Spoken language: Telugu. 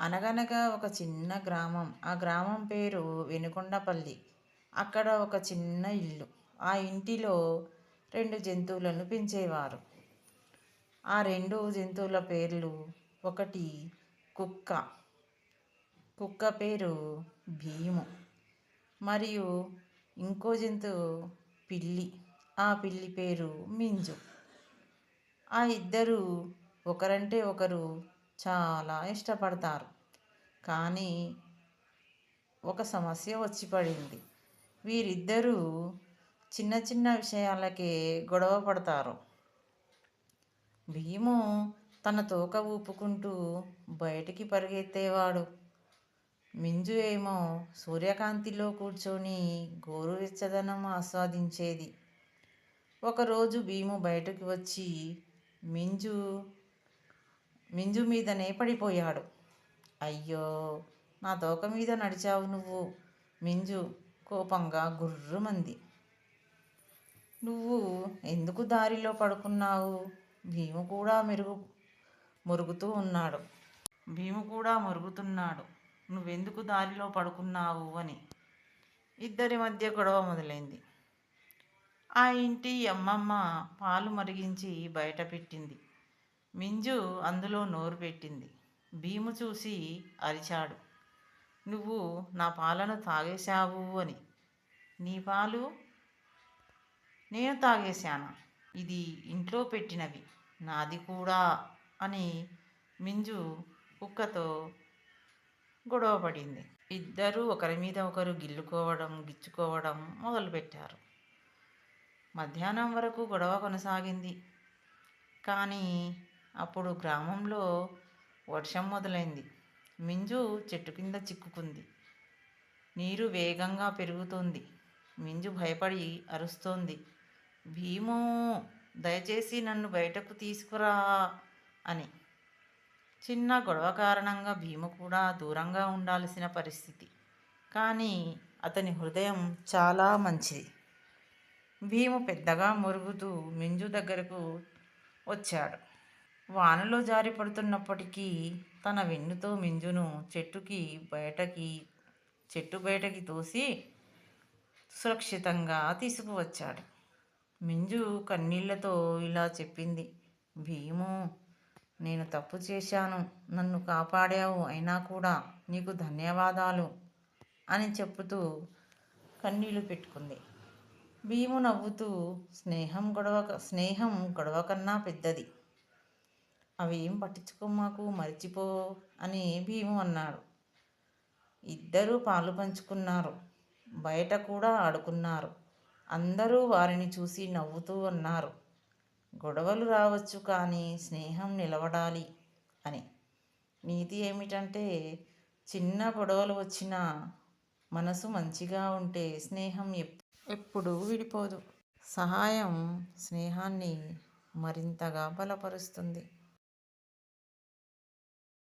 అనగనగా ఒక చిన్న గ్రామం. ఆ గ్రామం పేరు వెనుకొండపల్లి. అక్కడ ఒక చిన్న ఇల్లు. ఆ ఇంటిలో రెండు జంతువులను పెంచేవారు. ఆ రెండు జంతువుల పేర్లు ఒకటి కుక్క. కుక్క పేరు భీము. మరియు ఇంకో జంతువు పిల్లి. ఆ పిల్లి పేరు మింజు. ఆ ఇద్దరు ఒకరంటే ఒకరు చాలా ఇష్టపడతారు. కానీ ఒక సమస్య వచ్చి పడింది. వీరిద్దరూ చిన్న చిన్న విషయాలకే గొడవ పడతారు. భీము తన తోక ఊపుకుంటూ బయటికి పరిగెత్తేవాడు. మింజు ఏమో సూర్యకాంతిలో కూర్చొని గోరువెచ్చదనం ఆస్వాదించేది. ఒకరోజు భీము బయటకు వచ్చి మింజు మింజు మీదనే పడిపోయాడు అయ్యో నా తోక మీద నడిచావు నువ్వు. మింజు కోపంగా గుర్రుమంది. నువ్వు ఎందుకు దారిలో పడుకున్నావు? భీము కూడా మెరుగు మురుగుతూ ఉన్నాడు. భీము కూడా మురుగుతున్నాడు. నువ్వెందుకు దారిలో పడుకున్నావు అని. ఇద్దరి మధ్య గొడవ మొదలైంది. ఆ ఇంటి అమ్మమ్మ పాలు మరిగించి బయట పెట్టింది. మింజు అందులో నోరు పెట్టింది. భీము చూసి అరిచాడు. నువ్వు నా పాలను తాగేశావు అని. నీ పాలు? నేను తాగేశాను? ఇది ఇంట్లో పెట్టినవి. నాది కూడా అని మింజు కుక్కతో గొడవపడింది ఇద్దరూ ఒకరి మీద ఒకరు గిల్లుకోవడం గిచ్చుకోవడం మొదలుపెట్టారు. మధ్యాహ్నం వరకు గొడవ కొనసాగింది. కానీ అప్పుడు గ్రామంలో వర్షం మొదలైంది. మింజు చెట్టు కింద చిక్కుకుంది. నీరు వేగంగా పెరుగుతోంది. మింజు భయపడి అరుస్తోంది. భీము దయచేసి నన్ను బయటకు తీసుకురా అని. చిన్న గొడవ కారణంగా భీము కూడా దూరంగా ఉండాల్సిన పరిస్థితి. కానీ అతని హృదయం చాలా మంచిది. భీము పెద్దగా మురుగుతూ మింజు దగ్గరకు వచ్చాడు. వానలో జారిపడుతున్నప్పటికీ తన వెన్నుతో మింజును చెట్టుకి బయటకి చెట్టు బయటకి తోసి సురక్షితంగా తీసుకువచ్చాడు. మింజు కన్నీళ్ళతో ఇలా చెప్పింది భీము నేను తప్పు చేశాను. నన్ను కాపాడావు. అయినా కూడా నీకు ధన్యవాదాలు అని చెప్పుతూ కన్నీళ్ళు పెట్టుకుంది. భీము నవ్వుతూ స్నేహం గొడవ స్నేహం గొడవ కన్నా పెద్దది. అవి ఏం పట్టించుకోమాకు మర్చిపో అని భీము అన్నాడు. ఇద్దరూ పాలు పంచుకున్నారు. బయట కూడా ఆడుకున్నారు. అందరూ వారిని చూసి నవ్వుతూ అన్నారు గొడవలు రావచ్చు కానీ స్నేహం నిలబడాలి అని. నీతి ఏమిటంటే చిన్న గొడవలు వచ్చినా మనసు మంచిగా ఉంటే స్నేహం ఎప్పుడూ విడిపోదు. సహాయం స్నేహాన్ని మరింతగా బలపరుస్తుంది.